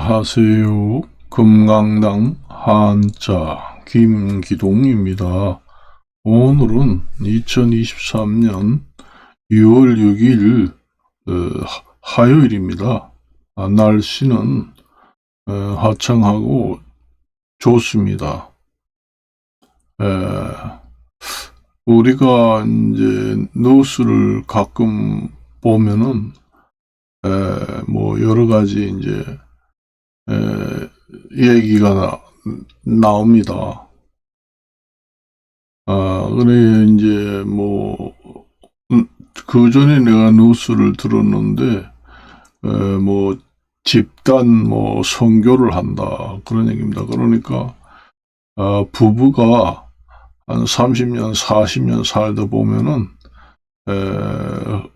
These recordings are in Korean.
안녕하세요. 금강당 한자 김기동입니다. 오늘은 2023년 6월 6일 어, 하- 화요일입니다. 아, 날씨는 어, 화창하고 좋습니다. 에, 우리가 이제 뉴스를 가끔 보면은 에, 뭐 여러 가지 이제 에, 얘기가 나, 나옵니다. 아, 그래 이제 뭐 그 전에 내가 뉴스를 들었는데 에, 뭐 집단 뭐 선교를 한다 그런 얘기입니다. 그러니까 아, 부부가 한 30년, 40년 살다 보면은 에,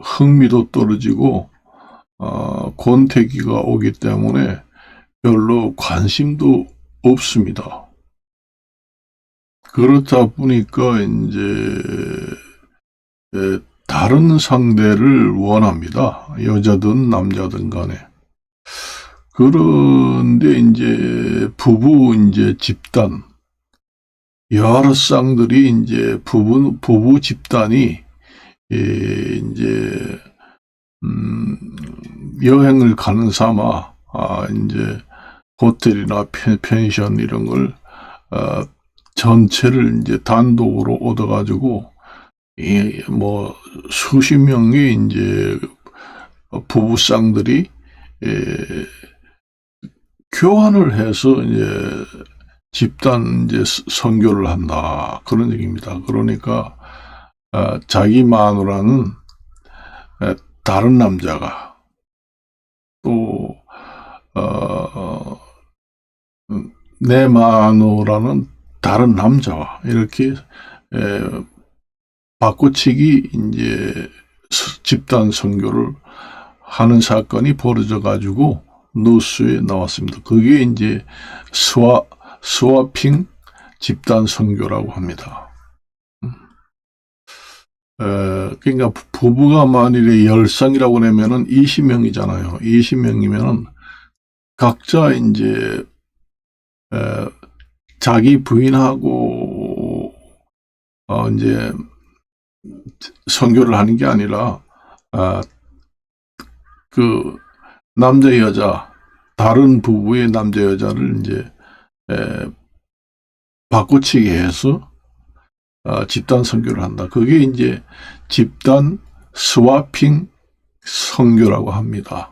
흥미도 떨어지고 어, 권태기가 오기 때문에 별로 관심도 없습니다. 그렇다 보니까 이제 에, 다른 상대를 원합니다. 여자든 남자든 간에. 그런데 이제 부부 이제 집단 여러 쌍들이 이제 부부 부부 집단이 에, 이제 음, 여행을 가는 삼아, 아, 이제, 호텔이나 펜, 펜션 이런 걸, 어, 전체를 이제 단독으로 얻어가지고, 이, 뭐, 수십 명의 이제, 부부쌍들이, 에, 교환을 해서 이제, 집단 이제 스- 선교를 한다. 그런 얘기입니다. 그러니까, 어, 자기 마누라는 에, 다른 남자가 또, 어, 음, 내 마누라는 다른 남자와 이렇게, 에, 바꿔치기 이제 스- 집단 선교를 하는 사건이 벌어져 가지고 뉴스에 나왔습니다. 그게 이제 스와, 스와핑 집단 선교라고 합니다. 에, 그러니까 부- 부부가 만일에 열쌍이라고 내면은 20명이잖아요. 20명이면은 각자 이제 에, 자기 부인하고 어 이제 선교를 하는 게 아니라 아, 그 남자 여자 다른 부부의 남자 여자를 이제 에, 바꿔치기 해서 어, 집단 선교를 한다. 그게 이제 집단 스와핑 선교라고 합니다.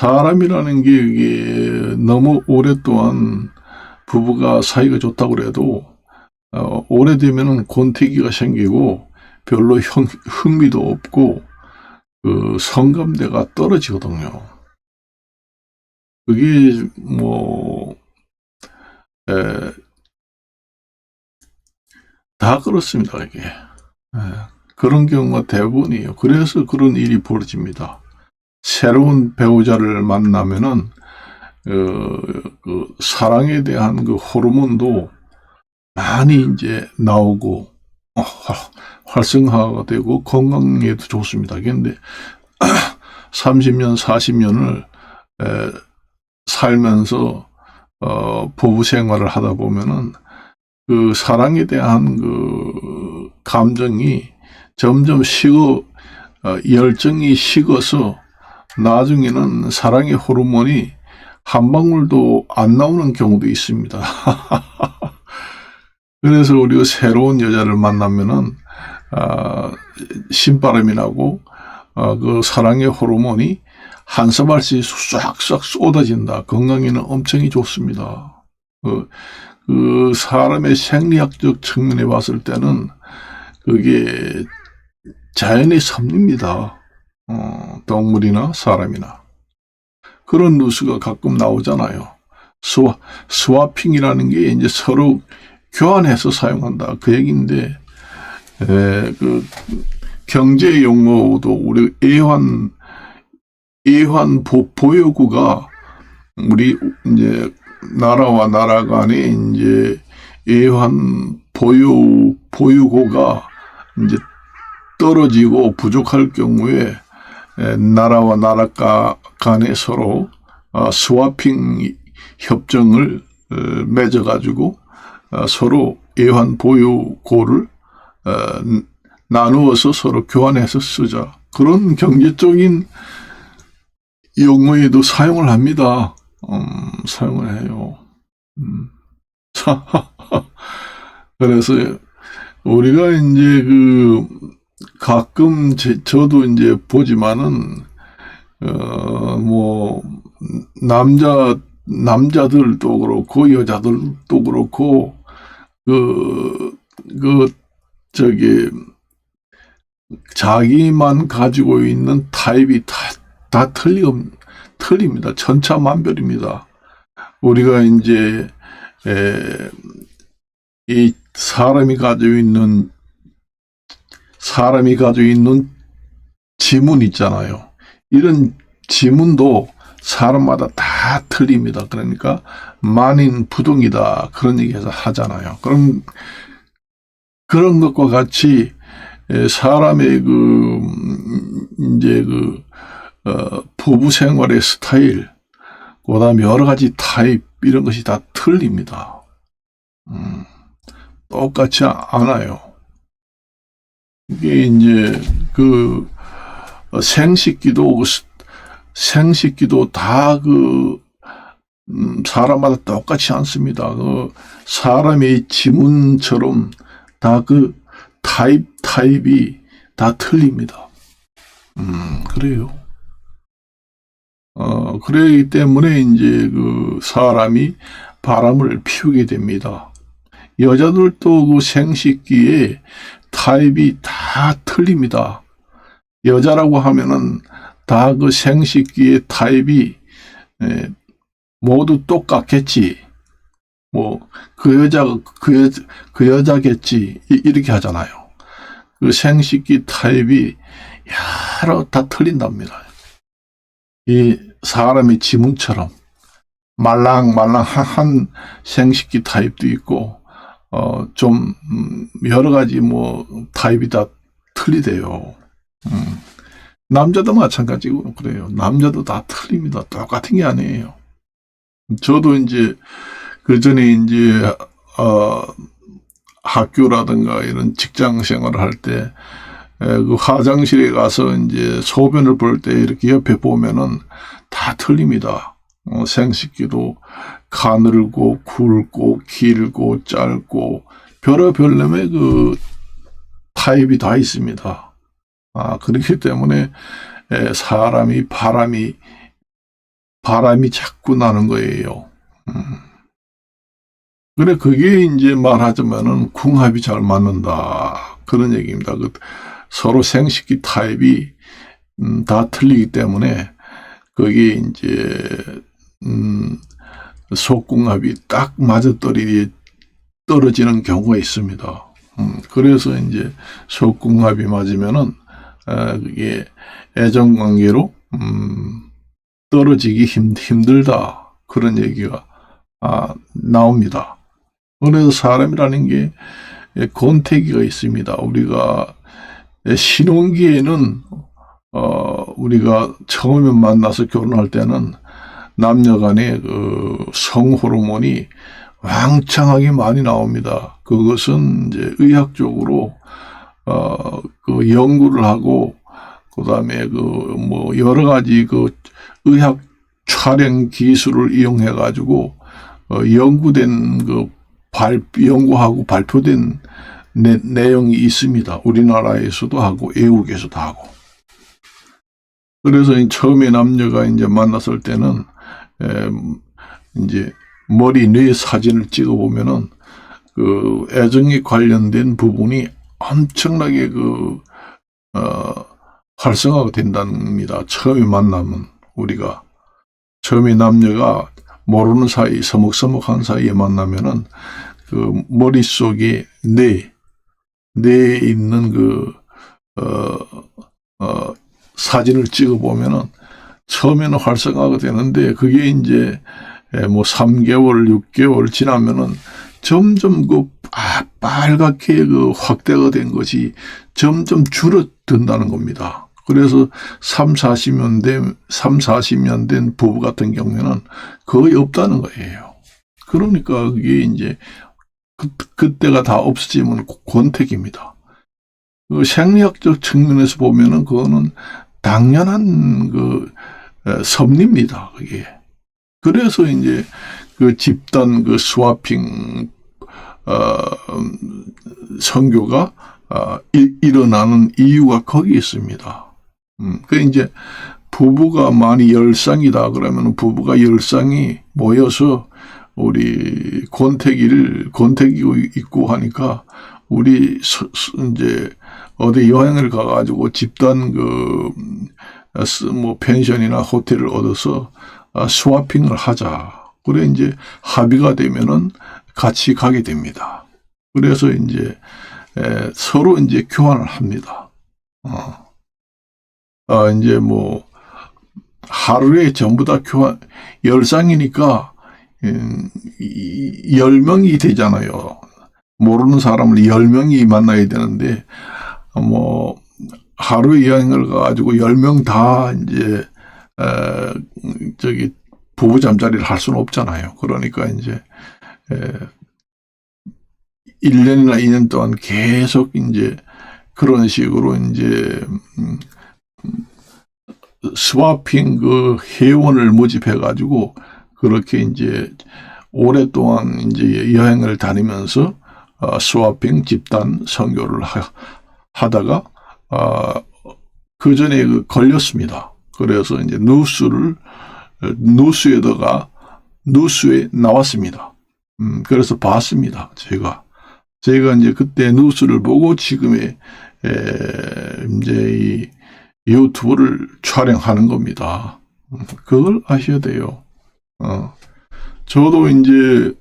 사람이라는 게 이게 너무 오랫동안 부부가 사이가 좋다고 그래도 어, 오래되면은 권태기가 생기고 별로 형- 흥미도 없고 그 성감대가 떨어지거든요. 그게 뭐 에, 다 그렇습니다, 이게. 예, 그런 경우가 대부분이에요. 그래서 그런 일이 벌어집니다. 새로운 배우자를 만나면은, 어, 그 사랑에 대한 그 호르몬도 많이 이제 나오고, 어, 활- 활성화가 되고 건강에도 좋습니다. 그런데 30년, 40년을 살면서 어, 부부 생활을 하다 보면은 그 사랑에 대한 그 감정이 점점 식어 어, 열정이 식어서 나중에는 사랑의 호르몬이 한 방울도 안 나오는 경우도 있습니다. 그래서 우리가 새로운 여자를 만나면은 아, 신바람이 나고 아, 그 사랑의 호르몬이 한 사발씩 싹싹 쏟아진다. 건강에는 엄청이 좋습니다. 그, 그 사람의 생리학적 측면에 봤을 때는 그게 자연의 섭리입니다. 어, 동물이나 사람이나. 그런 뉴스가 가끔 나오잖아요. 스와, 스와핑이라는 게 이제 서로 교환해서 사용한다. 그 얘기인데, 에, 그, 경제 용어도 우리 애환, 애환 보, 보유구가 우리 이제 나라와 나라 간에 이제 애환 보유, 보유고가 이제 떨어지고 부족할 경우에 에, 나라와 나라 가- 간에 서로 어, 스와핑 협정을 어, 맺어가지고 어, 서로 애환 보유고를 어, 나누어서 서로 교환해서 쓰자. 그런 경제적인 용어에도 사용을 합니다. 음, 사용을 해요. 음. 그래서 우리가 이제 그 가끔 제, 저도 이제 보지만은 어 뭐 남자 남자들도 그렇고 여자들도 그렇고 그그 저기 자기만 가지고 있는 타입이 다, 다 틀리, 틀립니다. 천차만별입니다. 우리가 이제, 에, 이 사람이 가지고 있는, 사람이 가지고 있는 지문 있잖아요. 이런 지문도 사람마다 다 틀립니다. 그러니까 만인 부동이다. 그런 얘기해서 하잖아요. 그럼 그런 것과 같이 에, 사람의 그 음, 이제 그 어, 부부 생활의 스타일, 그다음 여러 가지 타입 이런 것이 다 틀립니다. 음, 똑같지 않아요. 이게 이제 그 어, 생식기도 생식기도 다그 음, 사람마다 똑같지 않습니다. 그 사람의 지문처럼 다 그 타입 타입이 다 틀립니다. 음, 그래요. 어, 그러기 때문에 이제 그 사람이 바람을 피우게 됩니다. 여자들도 그 생식기에 타입이 다 틀립니다. 여자라고 하면은 다 그 생식기의 타입이 에, 모두 똑같겠지. 뭐 그 여자가 그, 여, 그 여자겠지 이- 이렇게 하잖아요. 그 생식기 타입이 여러 다 틀린답니다. 이 사람의 지문처럼 말랑말랑한 생식기 타입도 있고 어 좀 여러 가지 뭐 타입이 다 틀리대요. 음. 남자도 마찬가지고 그래요. 남자도 다 틀립니다. 똑같은 게 아니에요. 저도 이제 그 전에 이제 어 학교라든가 이런 직장 생활을 할 때 그 화장실에 가서 이제 소변을 볼 때 이렇게 옆에 보면은 다 틀립니다. 어, 생식기도 가늘고 굵고 길고 짧고 별의별름의 그 타입이 다 있습니다. 아 그렇기 때문에 에, 사람이 바람이 바람이 자꾸 나는 거예요. 음. 그래, 그게 이제 말하자면은 궁합이 잘 맞는다. 그런 얘기입니다. 그 서로 생식기 타입이, 음, 다 틀리기 때문에, 그게 이제, 음, 속궁합이 딱 맞아떨이 떨어지는 경우가 있습니다. 음, 그래서 이제 속궁합이 맞으면은, 어, 그게 애정 관계로, 음, 떨어지기 힘, 힘들다. 그런 얘기가, 아, 나옵니다. 그래서 사람이라는 게 권태기가 있습니다. 우리가 신혼기에는 어 우리가 처음에 만나서 결혼할 때는 남녀 간의 그 성호르몬이 왕창하게 많이 나옵니다. 그것은 이제 의학적으로 어 그 연구를 하고 그다음에 그 뭐 여러 가지 그 의학 촬영 기술을 이용해 가지고 어 연구된 그 발, 연구하고 발표된 내, 내용이 있습니다. 우리나라에서도 하고 외국에서도 하고. 그래서 이 처음에 남녀가 이제 만났을 때는 에, 이제 머리 뇌 사진을 찍어 보면은 그 애정에 관련된 부분이 엄청나게 그 어, 활성화가 된답니다. 처음에 만나면 우리가 처음에 남녀가 모르는 사이 서먹서먹한 사이에 만나면은 그 머릿속에 뇌, 뇌에 있는 그, 어, 어, 사진을 찍어 보면은 처음에는 활성화가 되는데 그게 이제 에, 뭐 3개월, 6개월 지나면은 점점 그 아, 빨갛게 그 확대가 된 것이 점점 줄어든다는 겁니다. 그래서 3, 40년 된, 3, 40년 된 부부 같은 경우에는 거의 없다는 거예요. 그러니까 그게 이제 그, 그때가 다 없어지면 권태기입니다. 그 생리학적 측면에서 보면은 그거는 당연한 그 에, 섭리입니다. 그게. 그래서 이제 그 집단 그 스와핑 어, 선교가 어, 이, 일어나는 이유가 거기 있습니다. 음, 그 이제 부부가 많이 열쌍이다 그러면 부부가 열쌍이 모여서 우리 권태기를 권태기고 있고 하니까 우리 서, 서, 이제 어디 여행을 가가지고 집단 그 뭐 펜션이나 호텔을 얻어서 아, 스와핑을 하자. 그래 이제 합의가 되면은 같이 가게 됩니다. 그래서 이제 에, 서로 이제 교환을 합니다. 어. 아, 이제 뭐 하루에 전부 다 교환 열상이니까 음, 이- 열 명이 되잖아요. 모르는 사람을 열 명이 만나야 되는데 뭐 하루에 여행을 가가지고 열명다 이제 에, 저기 부부 잠자리를 할 수는 없잖아요. 그러니까 이제 에, 1년이나 2년 동안 계속 이제 그런 식으로 이제 음, 스와핑 그 회원을 모집해 가지고 그렇게 이제 오랫동안 이제 여행을 다니면서 어, 스와핑 집단 선교를 하, 하다가 어, 그 전에 그 걸렸습니다. 그래서 이제 누스를 누스에다가 누스에 나왔습니다. 음, 그래서 봤습니다. 제가 제가 이제 그때 뉴스를 보고 지금의 에, 이제 이 유튜브를 촬영하는 겁니다. 음, 그걸 아셔야 돼요. 어. 저도 이제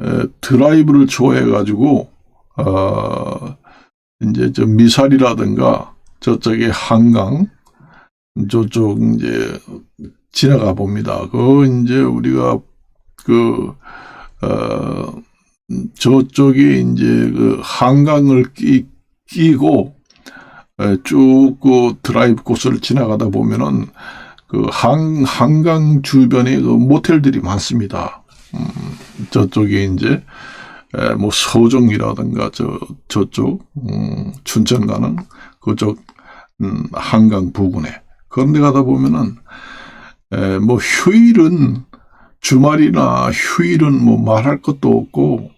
에, 드라이브를 좋아해가지고 어, 이제 저 미사리라든가 저쪽에 한강 저쪽 이제 지나가 봅니다. 그 이제 우리가 그 어, 저쪽에 이제 그 한강을 끼, 끼고 쭉그 드라이브 코스를 지나가다 보면은 그 한, 한강 주변에 그 모텔들이 많습니다. 음, 저쪽에 이제 에, 뭐 서종이라든가 저 저쪽 음, 춘천 가는 그쪽 음, 한강 부근에 그런데 가다 보면은 에, 뭐 휴일은 주말이나 휴일은 뭐 말할 것도 없고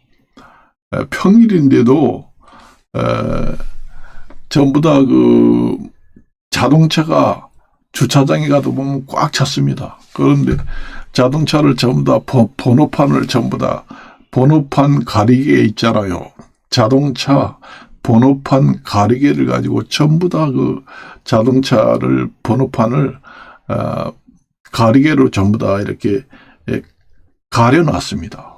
에, 평일인데도 에, 전부 다 그 자동차가 주차장에 가도 보면 꽉 찼습니다. 그런데 자동차를 전부 다 번- 번호판을 전부 다 번호판 가리개 있잖아요. 자동차 번호판 가리개를 가지고 전부 다 그 자동차를 번호판을 아, 가리개로 전부 다 이렇게 예, 가려놨습니다.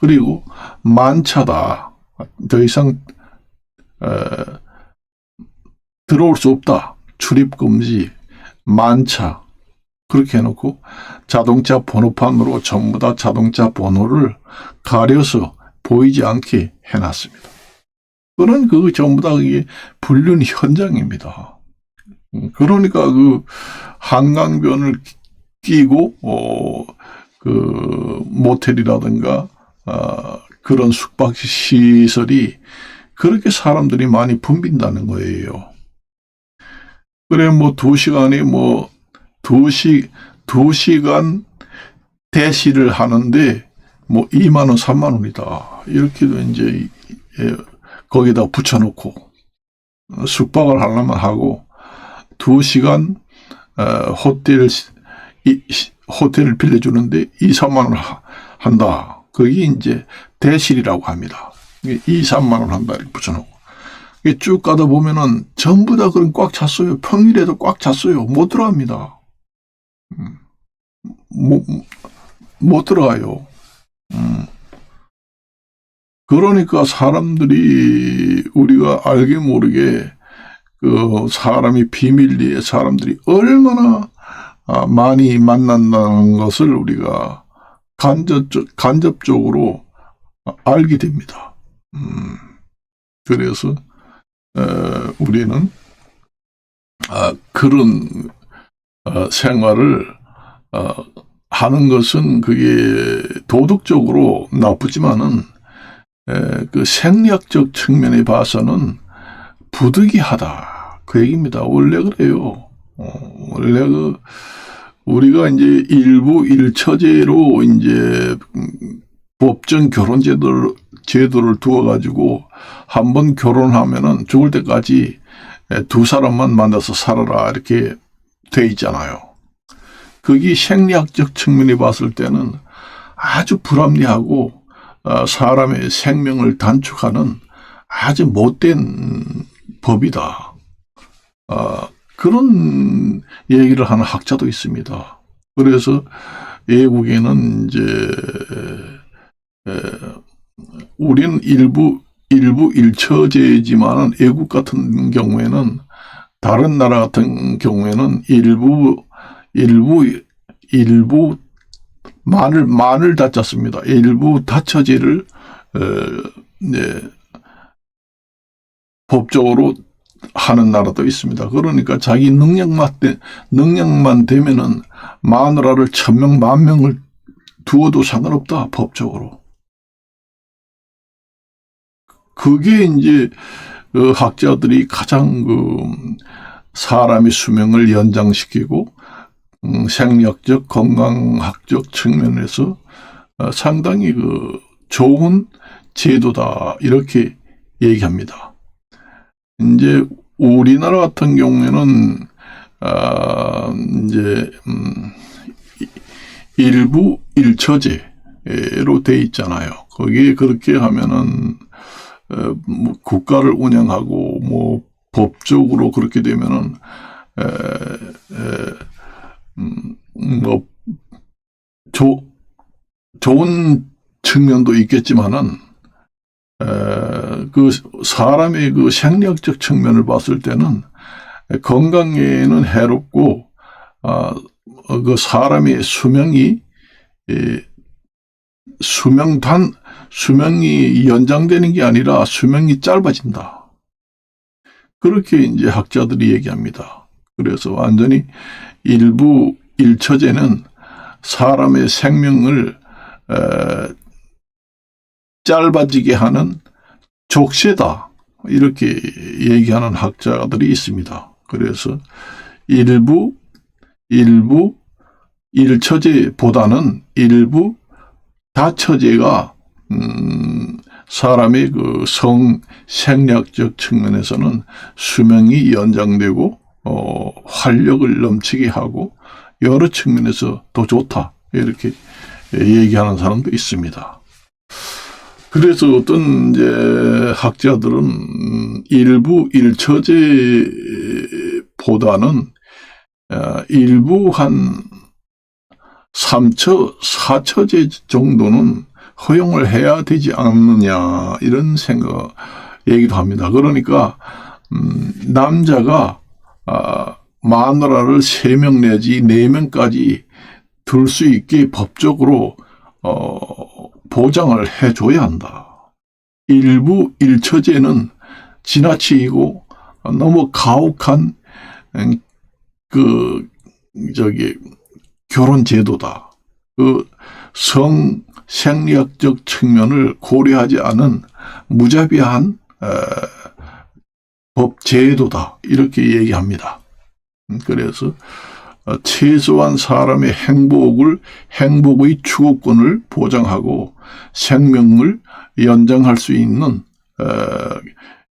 그리고 만차다. 더 이상 에, 들어올 수 없다. 출입 금지, 만차 그렇게 해놓고 자동차 번호판으로 전부 다 자동차 번호를 가려서 보이지 않게 해놨습니다. 그런 그 전부 다 그게 불륜 현장입니다. 음, 그러니까 그 한강변을 끼고 어, 그 모텔이라든가 아, 그런 숙박 시설이 그렇게 사람들이 많이 붐빈다는 거예요. 그래 뭐 두 시간이 뭐 두시 두 시간 대시를 하는데 뭐 2만 원, 3만 원이다. 이렇게도 이제 예, 거기다 붙여놓고 어, 숙박을 하려면 하고 두 시간 어, 호텔 호텔을 빌려주는데 2, 3만 원 하- 한다. 그게 이제 대실이라고 합니다. 이게 2, 3만 원 한다 이렇게 붙여놓고 쭉 가다 보면은 전부 다 그런 꽉 찼어요. 평일에도 꽉 찼어요. 못 들어갑니다. 음, 못, 못 들어가요. 음. 그러니까 사람들이 우리가 알게 모르게 그 사람이 비밀리에 사람들이 얼마나 아, 많이 만난다는 것을 우리가 간접, 간접적으로 알게 됩니다. 음, 그래서 에, 우리는 아, 그런 어, 생활을 어, 하는 것은 그게 도덕적으로 나쁘지만은 에, 그 생리학적 측면에 봐서는 부득이하다 그 얘기입니다. 원래 그래요. 어, 원래 그 우리가 이제 일부 일처제로 이제 음, 법정 결혼 제도를 제도를 두어 가지고 한 번 결혼하면은 죽을 때까지 두 사람만 만나서 살아라 이렇게 돼 있잖아요. 그게 생리학적 측면에 봤을 때는 아주 불합리하고 어, 사람의 생명을 단축하는 아주 못된 법이다. 어, 그런 얘기를 하는 학자도 있습니다. 그래서 외국에는 이제 에, 우리는 일부 일부 일처제지만은 외국 같은 경우에는 다른 나라 같은 경우에는 일부 일부 일부 만을 만을 다쳤습니다. 일부 다처제를 어, 네, 법적으로 하는 나라도 있습니다. 그러니까 자기 능력만 되, 능력만 되면은 마누라를 천명 만 명을 두어도 상관없다 법적으로. 그게 이제 그 학자들이 가장 그 사람의 수명을 연장시키고 음, 생략적 건강학적 측면에서 어, 상당히 그 좋은 제도다 이렇게 얘기합니다. 이제 우리나라 같은 경우에는 아 이제 음 일부 일처제로 돼 있잖아요. 거기에 그렇게 하면은 어, 뭐 국가를 운영하고 뭐 법적으로 그렇게 되면은 에, 에, 음, 좋은 측면도 있겠지만은 에, 그 사람의 그 생리학적 측면을 봤을 때는 건강에는 해롭고 아, 그 사람의 수명이 에, 수명 단 수명이 연장되는 게 아니라 수명이 짧아진다. 그렇게 이제 학자들이 얘기합니다. 그래서 완전히 일부 일처제는 사람의 생명을 에, 짧아지게 하는 족쇄다. 이렇게 얘기하는 학자들이 있습니다. 그래서 일부 일부 일처제보다는 일부 다처제가 음, 사람의 그성 생략적 측면에서는 수명이 연장되고 어, 활력을 넘치게 하고 여러 측면에서 더 좋다 이렇게 얘기하는 사람도 있습니다. 그래서 어떤 이제 학자들은 일부 일처제보다는 어, 일부 한 3처, 4처제 정도는 허용을 해야 되지 않느냐 이런 생각 얘기도 합니다. 그러니까 음, 남자가 아, 마누라를 3명 내지 4명까지 둘 수 있게 법적으로 어, 보장을 해줘야 한다. 일부 일처제는 지나치고 너무 가혹한 음, 그 저기 결혼 제도다. 그 성 생리학적 측면을 고려하지 않은 무자비한 어, 법 제도다 이렇게 얘기합니다. 음, 그래서 어, 최소한 사람의 행복을 행복의 추구권을 보장하고 생명을 연장할 수 있는 어,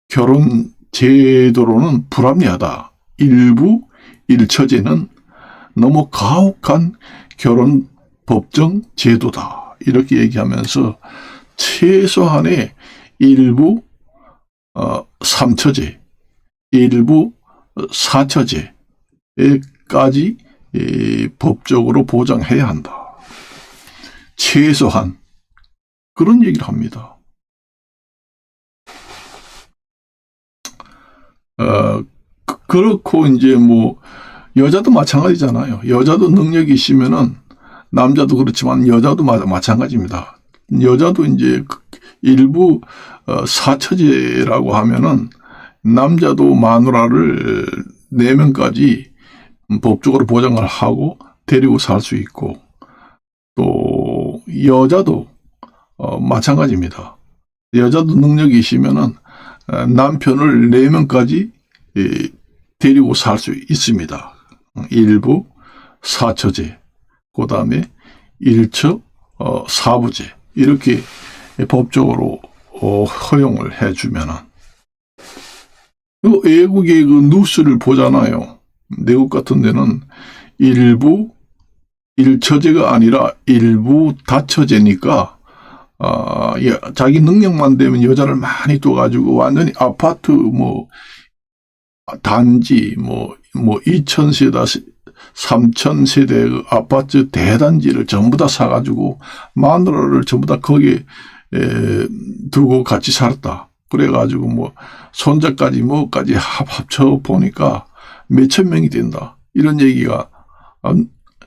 결혼 제도로는 불합리하다. 일부 일처제는 너무 가혹한 결혼 법정 제도다. 이렇게 얘기하면서 최소한의 일부 어, 3처제, 일부 4처제까지 이, 법적으로 보장해야 한다. 최소한 그런 얘기를 합니다. 어, 그, 그렇고 이제 뭐 여자도 마찬가지잖아요. 여자도 능력이 있으면은 남자도 그렇지만 여자도 마찬가지입니다. 여자도 이제 그 일부 어, 사처제라고 하면은 남자도 마누라를 네 명까지 법적으로 보장을 하고 데리고 살 수 있고 또 여자도 어, 마찬가지입니다. 여자도 능력이 있으면은 어, 남편을 네 명까지 데리고 살 수 있습니다. 일부 사처제, 그 다음에 일처 어, 사부제 이렇게 법적으로 어, 허용을 해주면은 그 외국의 그 뉴스를 보잖아요. 내국 같은 데는 일부 일처제가 아니라 일부 다처제니까 아, 예, 자기 능력만 되면 여자를 많이 둬가지고 완전히 아파트 뭐 단지 뭐뭐 2,000세다 3,000세대 그 아파트 대단지를 전부 다 사가지고 마누라를 전부 다 거기에 에, 두고 같이 살았다. 그래가지고 뭐 손자까지 뭐까지 합, 합쳐 보니까 몇천 명이 된다. 이런 얘기가 아,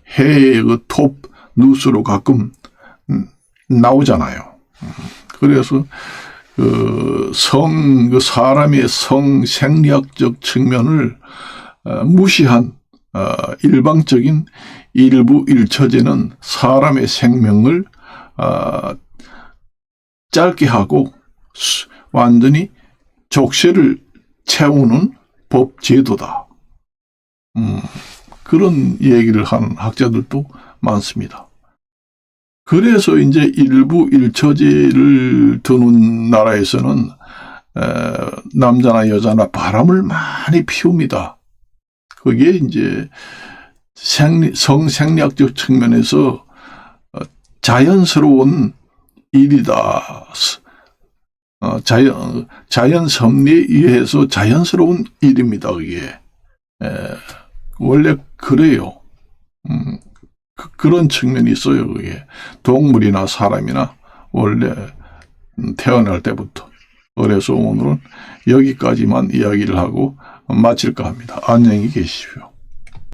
해외 그톱 뉴스로 가끔 음, 나오잖아요. 음, 그래서 그 성, 그 사람의 성 생리학적 측면을 어, 무시한 어, 일방적인 일부 일처제는 사람의 생명을 어, 짧게 하고 수- 완전히 족쇄를 채우는 법 제도다. 음, 그런 얘기를 하는 학자들도 많습니다. 그래서 이제 일부 일처제를 두는 나라에서는 에, 남자나 여자나 바람을 많이 피웁니다. 그게 이제 생리, 성생리학적 측면에서 어, 자연스러운 일이다. 스- 어, 자연, 자연 섭리에 의해서 자연스러운 일입니다, 그게. 에, 원래 그래요. 음, 그, 런 측면이 있어요, 그게. 동물이나 사람이나 원래 음, 태어날 때부터. 그래서 오늘은 여기까지만 이야기를 하고 마칠까 합니다. 안녕히 계십시오.